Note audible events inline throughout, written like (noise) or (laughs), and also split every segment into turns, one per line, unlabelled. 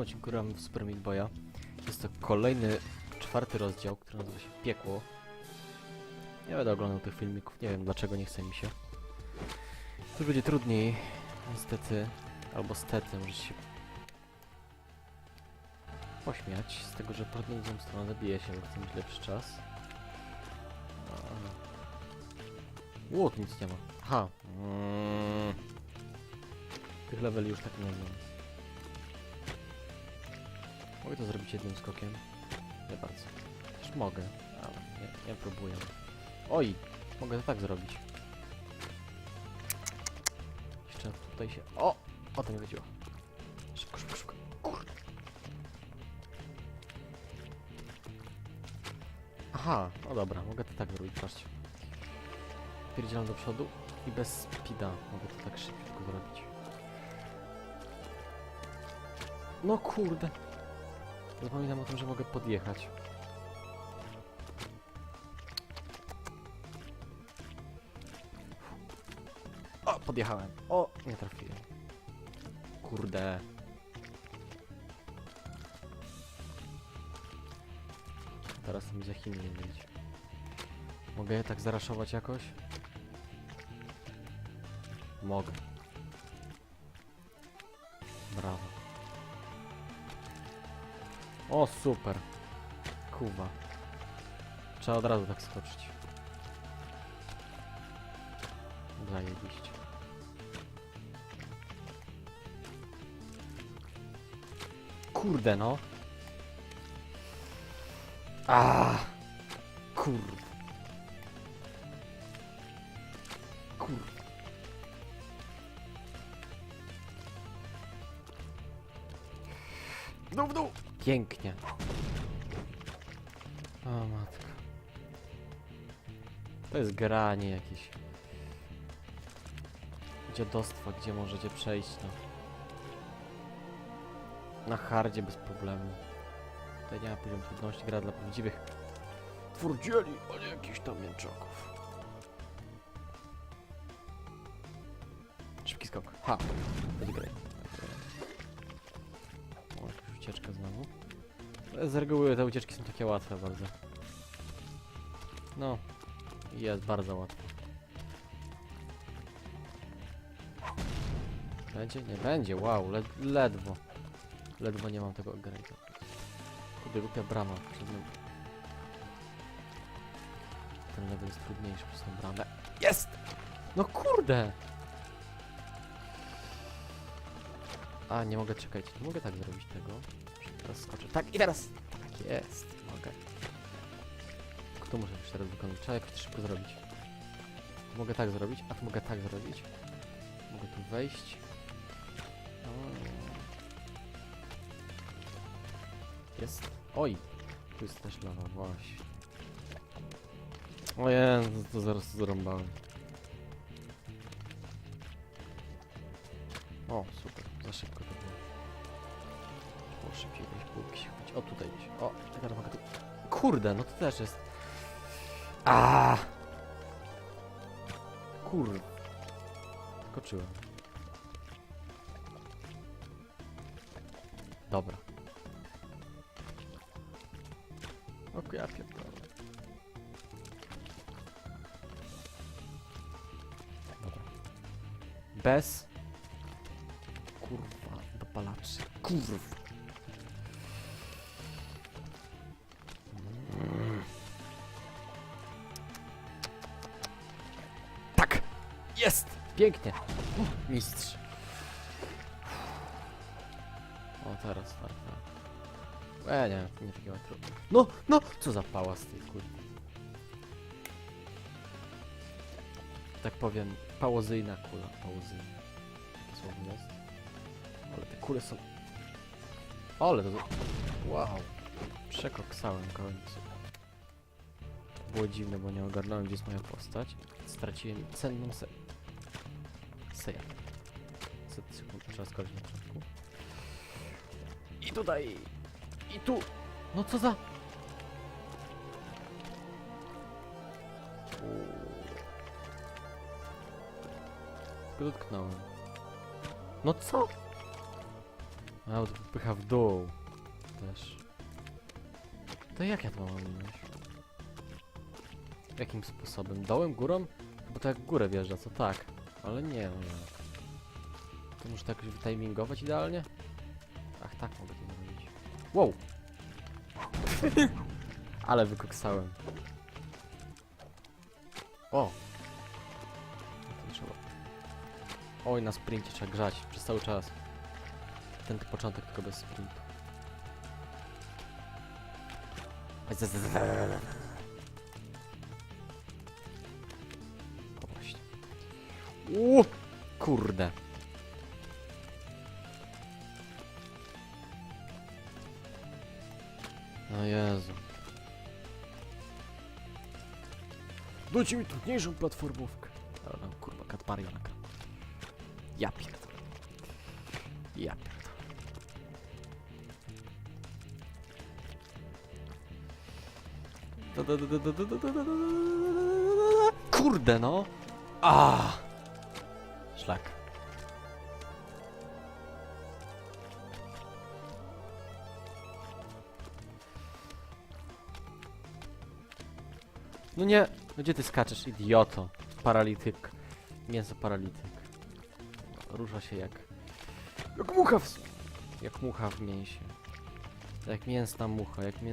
tym odcinku gramy w Super Meat Boya. Jest to kolejny, czwarty rozdział, który nazywa się Piekło. Nie będę oglądał tych filmików, nie wiem dlaczego nie chce mi się. To będzie trudniej, niestety, albo stety, może się pośmiać z tego, że prowadzącą stronę zabije się, bo chcę mieć lepszy czas. Łód nic nie ma. Aha. Mm. Tych leveli już tak nie znam. Mogę to zrobić jednym skokiem? Nie bardzo. Też mogę, ale nie, nie próbuję. Oj! Mogę to tak zrobić. Jeszcze tutaj się... O! O to mi chodziło. Szybko, szybko, szybko. Kurde. Aha, no dobra, mogę to tak zrobić, patrzcie. Pierdzielam do przodu i bez speeda mogę to tak szybko zrobić. No kurde. Zapominam o tym, że mogę podjechać. O, podjechałem. O, nie trafiłem. Kurde. Teraz mi za Chin nie wyjdzie. Mogę je tak zaraszować jakoś? Mogę. Brawo. O, super. Kuba. Trzeba od razu tak skoczyć. Zajebiście. Kurde no. A, Kurde. Pięknie. O matko. To jest granie jakieś. Dziadostwa, gdzie możecie przejść no. Na hardzie bez problemu. Tutaj nie ma poziomu trudności, gra dla prawdziwych twordzieli, a nie jakichś tam mięczaków. Szybki skok. Ha! Będzie graj. Z reguły te ucieczki są takie łatwe bardzo. No. Jest bardzo łatwe. Będzie? Nie będzie, wow, led ledwo. Ledwo nie mam tego upgrade'a. Kurde, głupia brama. Ten level jest trudniejszy przez tą bramę. Jest! No kurde! A, nie mogę czekać. Nie mogę tak zrobić tego. Teraz. Tak, i teraz! Tak jest. Mogę. Tylko to muszę już teraz wykonać. Trzeba jakoś to szybko zrobić. Mogę tak zrobić, a tu mogę tak zrobić. Mogę tu wejść. O. Jest. Oj! Tu jest też lawa, właśnie. Ojej, to zaraz zrąbałem. O, super, za szybko to było się chwycić. O, tutaj gdzieś. O, teraz mogę tu... Kurde, no to też jest... A! Kurde. Skoczyłem. Dobra. O, ja pierdolę. Dobra. Bez... Kurwa, dopalaczy. Kurwa. Pięknie! Mistrz. O, teraz tak, tak. E, nie, nie takiego trudno. No, no! Co za pała z tej kuli. Tak powiem, pałozyjna kula, pałozyjna. Takie słowo jest. Ale te kule są... Ale to... Wow. Przekoksałem końcu. Było dziwne, bo nie ogarnąłem, gdzie jest moja postać. Straciłem cenną se... Seja. Set sekund, trzeba skoczyć na początku. I tutaj! I tu! No co za... Tylko dotknąłem. No co? A, popycha w dół. Też. To jak ja to mam minąć? Jakim sposobem? Dołem, górą? Bo to jak w górę wjeżdża, co tak. Ale nie, no. To muszę jakoś wytimingować idealnie? Ach, tak mogę to zrobić. Wow! (laughs) Ale wykoksałem. O! To trzeba. Oj, na sprincie trzeba grzać przez cały czas. Ten początek tylko bez sprintu. Uuu, kurde. No Jezu. Dajcie mi trudniejszą platformówkę. Ale no, kurwa, katmarionka. Ja pierdolę. Ja pierdolę. Kurde no! Ah! No nie! No gdzie ty skaczesz, idioto? Paralityk. Mięso paralityk. Rusza się jak... Jak mucha w... Jak mucha w mięsie. Jak mięsna mucha, jak mię...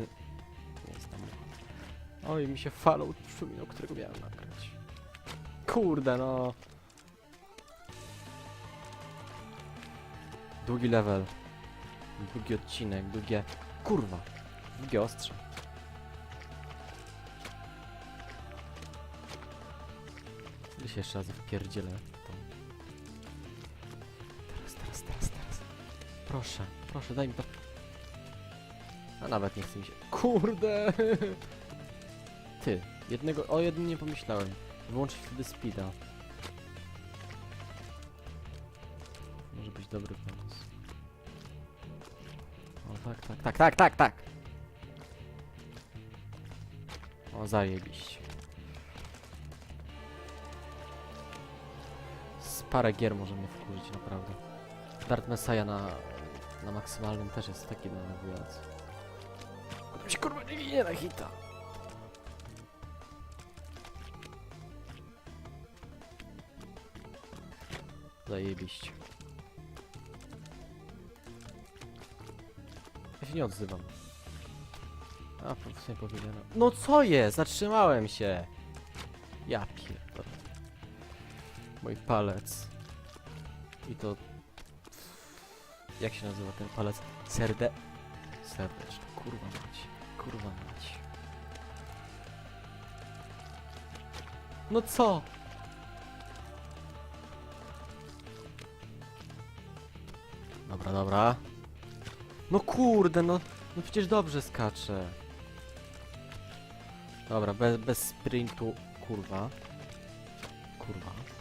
Mięsna mucha. Oj, mi się falą przypominał, którego miałem nagrać. Kurde, no. Długi level. Długi odcinek, długie... Kurwa. Długie ostrze. Ile się jeszcze raz wpierdzielę. Teraz, teraz, teraz, teraz. Proszę, proszę, daj mi to. A nawet nie chce mi się. Kurde! (laughs) Ty, jednego, o jednym nie pomyślałem. Wyłączyć wtedy speeda. Może być dobry pomysł. O tak, tak, tak, tak, tak, tak! O, zajebiście. Parę gier może mnie wkurzyć, naprawdę. Dark Messiah na, na maksymalnym też jest taki denerwujący. Potem się kurwa nie ginie na hita. Zajebiście. Ja się nie odzywam. A, po w sumie powiedziano. No co jest? Zatrzymałem się! Ja pierdolę. Mój palec. I to... Jak się nazywa ten palec? Serde... Serdeczny. Kurwa mać. Kurwa mać. No co? Dobra, dobra. No kurde, no, no przecież dobrze skacze. Dobra, bez, bez sprintu, kurwa. Kurwa.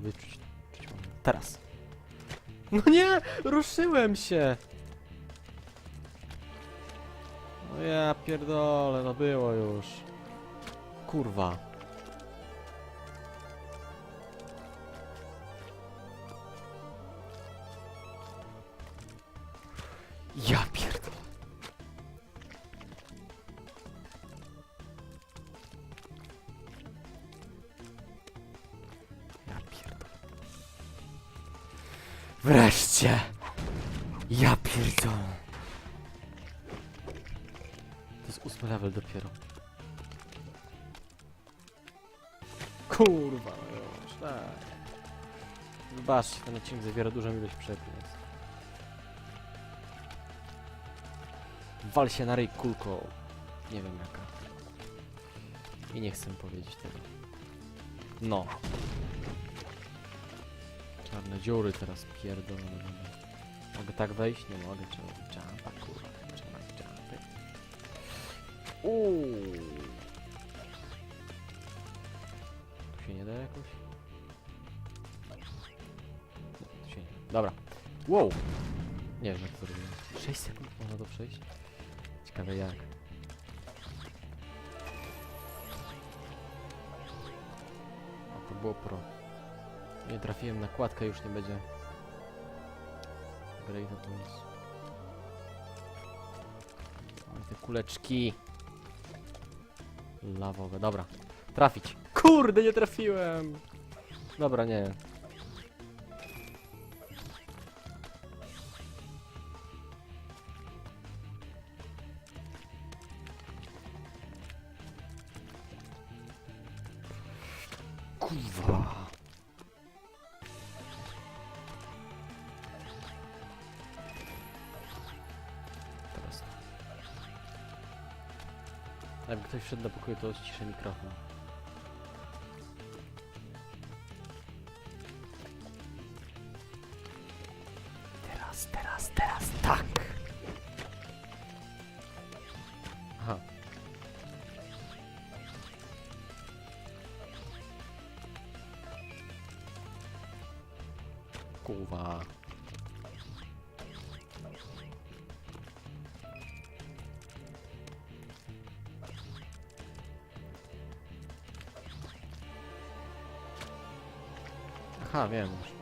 Wyczuć, czuć. Teraz. No nie! Ruszyłem się! No ja pierdolę, no było już. Kurwa. Jest ósmy level dopiero. Kurwa, no już, tak. Wybaczcie, ten odcinek zawiera dużą ilość przekleństw. Wal się na ryj kulką. Nie wiem jaka. I nie chcę powiedzieć tego. No. Czarne dziury teraz pierdolone. Mogę tak wejść? Nie mogę, trzeba jumpa, kurwa. Uuu. Tu się nie da jakoś? Tu się nie. Dobra. Wow. Nie wiem, jak to zrobiłem. 6 sekund można to przejść? Ciekawe jak. O, to było pro. Nie trafiłem na kładkę, już nie będzie. Great to jest. te kuleczki. Lawowe, dobra. Trafić. Kurde, nie trafiłem! Dobra, nie. Jakby ktoś wszedł do pokoju, to ściszę mikrofon.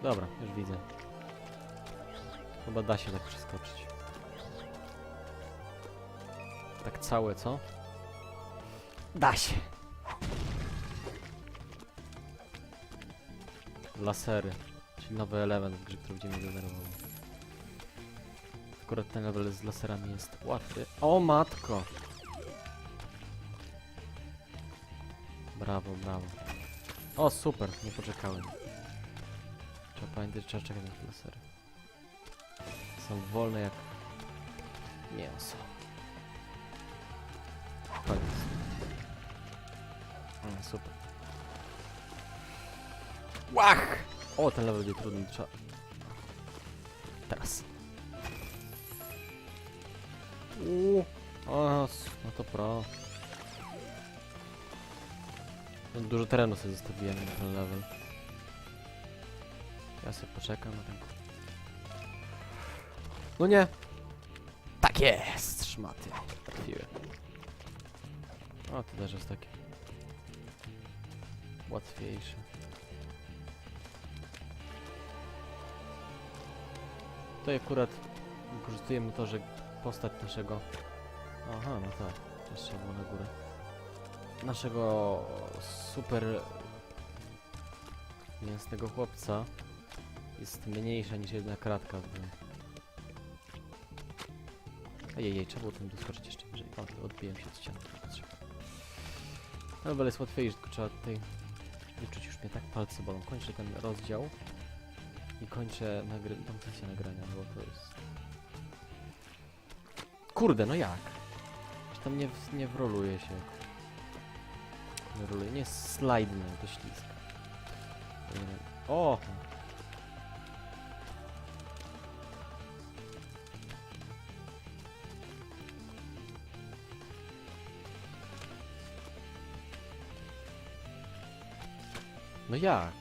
Dobra, już widzę. Chyba da się tak przeskoczyć. Tak całe, co? Da się. Lasery. Czyli nowy element w grze, który będzie mnie denerwował. Akurat ten level z laserami jest łatwy. O matko! Brawo, brawo. O super, nie poczekałem. Trzeba pamiętać, trzeba czekać na te lasery. Są wolne jak mięso. Koniec. Mm, super. Łach! O, ten level będzie trudny, trzeba... Teraz. Uuu. No to pro. Dużo terenu sobie zostawiłem na ten level. Ja sobie poczekam na ten... No nie! Tak jest! Szmaty. Trafiłem. O, to też jest takie... Łatwiejsze. Tutaj akurat wykorzystujemy to, że postać naszego... Aha, no tak. Trzeba było na górę. Naszego super mięsnego chłopca jest mniejsza niż jedna kratka w. Ejej, trzeba było tym doskoczyć jeszcze wyżej. O, odbiłem się od ściany. No, ale jest łatwiejszy, tylko trzeba tutaj wyczuć już mnie tak palce bolą. Kończę ten rozdział i kończę nagry tą sesję nagrania, bo to jest... Kurde, no jak? Czy tam nie, w- nie wroluje się? Nie roluje, nie slajdnę, to ślisk. Powinienem- O! No jak?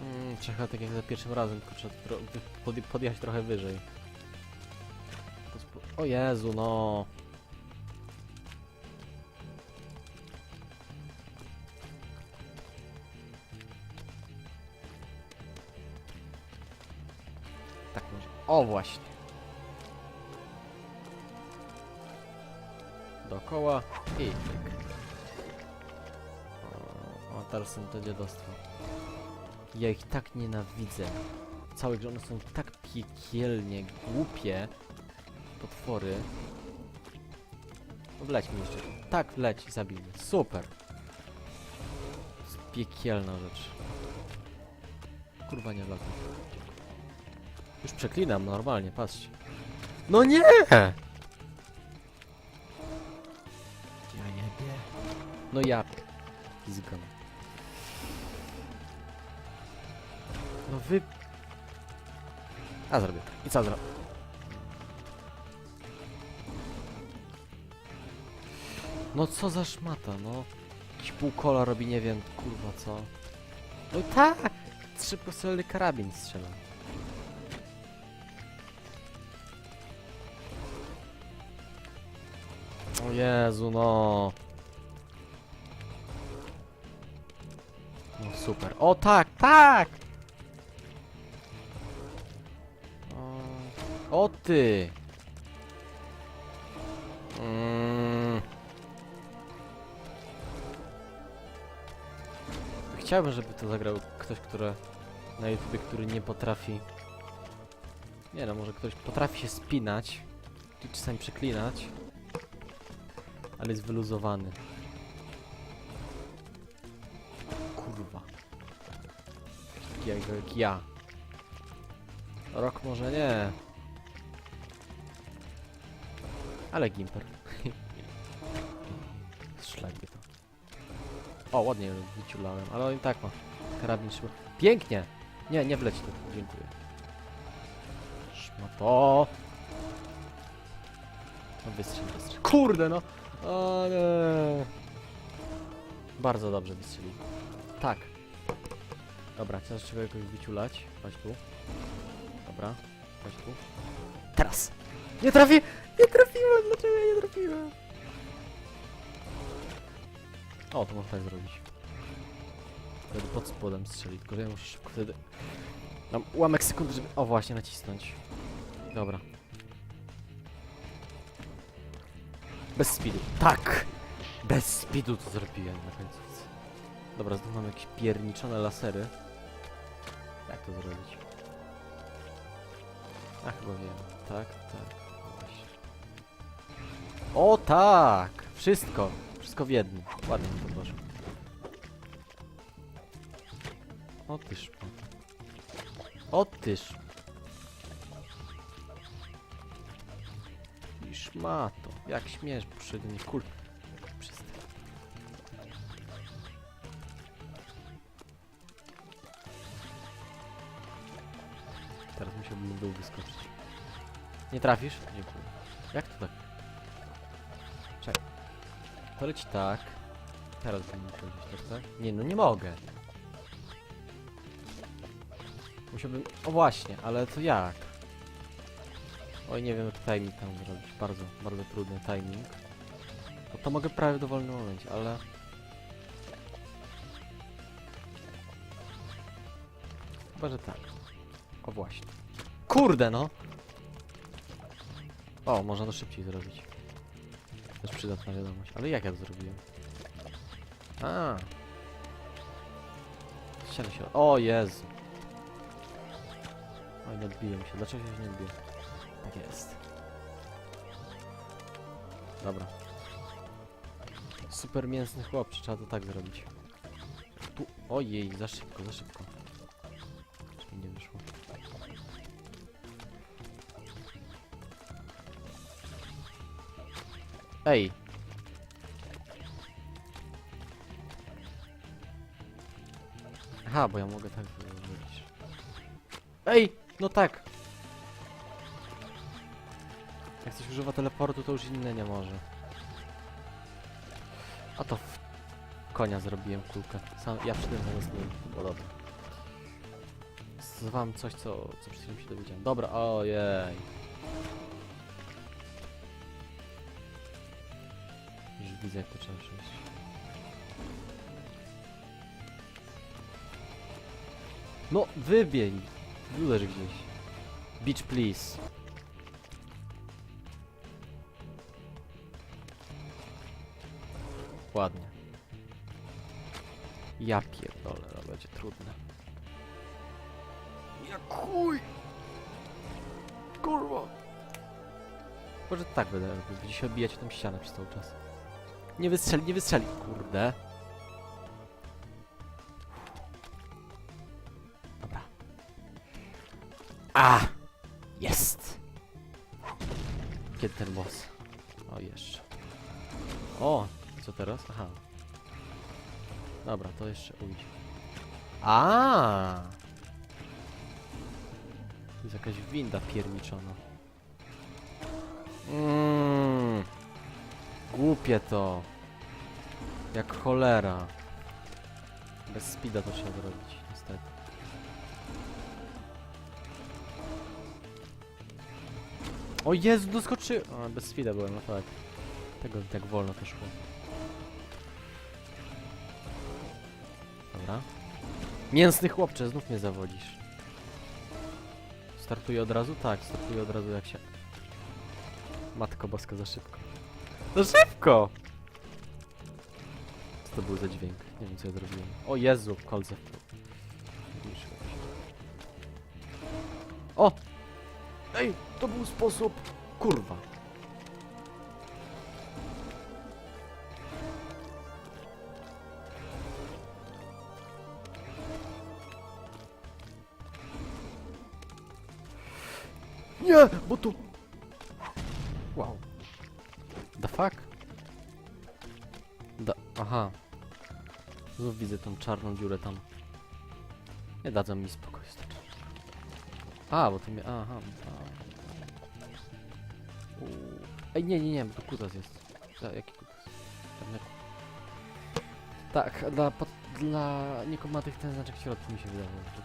Mm, trzeba tak jak za pierwszym razem, trzeba tro- podj- podjechać trochę wyżej. O Jezu, no. Tak może. O właśnie. Dookoła i. Są to dziadostwo. Ja ich tak nienawidzę. W całej grze one są tak piekielnie głupie. Potwory. Wleć mi jeszcze. Tak, wleć i zabij mnie. Super. To jest piekielna rzecz. Kurwa nie wlazłem. Już przeklinam normalnie, patrzcie. No nie! Ja jebie. No ja pizgam. No wy... A zrobię. I co zrobię? No co za szmata, no. Jakiś półkola robi, nie wiem, kurwa co. No tak! Trzyprocelny karabin strzela. O Jezu, no. No super. O tak, tak! O, ty! Mm. Chciałbym, żeby to zagrał ktoś, który na YouTube, który nie potrafi. Nie no, może ktoś potrafi się spinać i czasami przeklinać, ale jest wyluzowany. Kurwa. Takiego jak ja. Rok może nie. Ale Gimper. (laughs) Szlagby to. O, ładnie wyciulałem, ale on tak ma karabin. Pięknie! Nie, nie wleć tu. Dziękuję. Szmato. No wystrzel, wystrzel. Kurde no! Nie. Bardzo dobrze wystrzelił. Tak. Dobra, teraz trzeba jakoś wyciulać. Chodź tu. Dobra, chodź tu. Teraz! Nie trafi! Nie trafiłem! Dlaczego ja nie trafiłem? O, to można tak zrobić. Wtedy pod spodem strzeli, tylko że ja muszę szybko wtedy... Mam ułamek sekundy, żeby... O, właśnie, nacisnąć. Dobra. Bez speedu. Tak! Bez speedu to zrobiłem na końcówce. Dobra, znów mam jakieś pierniczone lasery. Jak to zrobić? A chyba wiem. Tak, tak. O tak! Wszystko! Wszystko w jednym. Ładnie mi to poszło. O ty szpo. O ty szpo. I szmato. Jak śmiesz przy mnie kul. Teraz musiałbym dół wyskoczyć. Nie trafisz? Dziękuję. Jak to tak? To leci tak. Teraz bym musiał gdzieś tak? Nie, no nie mogę. Musiałbym... O właśnie, ale to jak? Oj, nie wiem jak timing tam zrobić. Bardzo, bardzo trudny timing. Bo to mogę prawie w dowolnym momencie, ale... Chyba, że tak. O właśnie. Kurde no! O, można to szybciej zrobić. Też przydatna wiadomość. Ale jak ja to zrobiłem? A. Ściany się... O Jezu. Oj, nie odbiłem się. Dlaczego się nie odbiję? Tak jest. Dobra. Super mięsny chłopcze, trzeba to tak zrobić. Tu... Ojej, za szybko, za szybko. Mi nie wyszło. Ej! Aha, bo ja mogę tak zrobić. Ej! No tak! Jak ktoś używa teleportu, to już inny nie może. A to w konia zrobiłem kulkę. Sam, ja przy tym zamiast nim. No dobra. Wam coś, co, co przed chwilą się dowiedziałem. Dobra, ojej. Widzę jak to trzeba przejść. No, wybień! Uderz gdzieś. Beach please. Ładnie. Ja pierdolę, to będzie trudne. Jak chuj! Kurwa! Może tak będę, będzie się odbijać o tą ścianę przez cały czas. Nie wystrzeli, nie wystrzeli! Kurde. Dobra. A! Jest! Kiedy ten boss? O, jeszcze. O! Co teraz? Aha. Dobra, to jeszcze ujdzie. A! To jest jakaś winda pierniczona. Mmm. Głupie to. Jak cholera. Bez speeda to trzeba zrobić, niestety. O Jezu, doskoczy... Bez speeda byłem, no tak. Tego tak wolno to szło. Dobra. Mięsny chłopcze, znów mnie zawodzisz. Startuję od razu? Tak, startuję od razu jak się... Matko boska, za szybko. Za szybko! Co to był za dźwięk? Nie wiem co ja zrobiłem. O Jezu, kolce. O! Ej, to był sposób... Kurwa. Nie, bo tu... Aha. Znów widzę tą czarną dziurę tam. Nie dadzą mi spokoju z. A, bo to mnie... Aha. A. Ej, nie, nie, nie, tu kutas jest. Za, jaki kutas? Tak, dla, pod, dla niekomatych ten znaczek w środku mi się wydawał, to.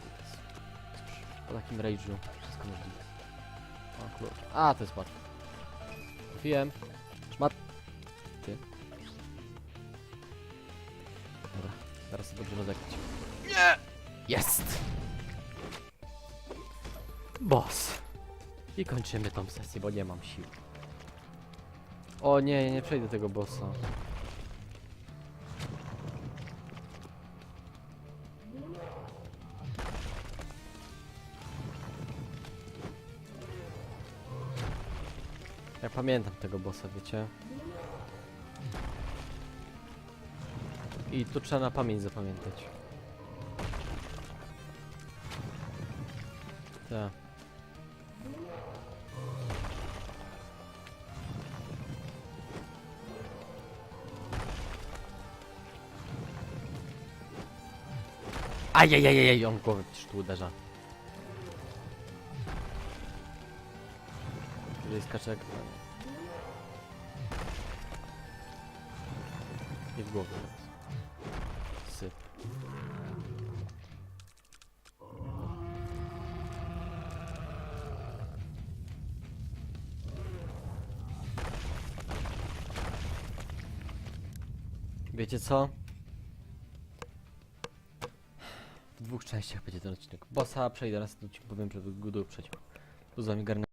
Po takim rage'u wszystko możliwe. A, to jest łatwe. Wiem. Teraz to dobrze rozegrać. Nie! Jest! Boss. I kończymy tą sesję, bo nie mam sił. O nie, nie przejdę tego bossa. Ja pamiętam tego bossa, wiecie? I tu trzeba na pamięć zapamiętać. Tak. Ajajajaj, on głowę przecież tu uderza. Jeżeli skacze jak... Nie w głowę Wiecie co? W dwóch częściach będzie ten odcinek. Bossa przejdę to ci powiem, żeby go przeciął. Tu z wami garnę.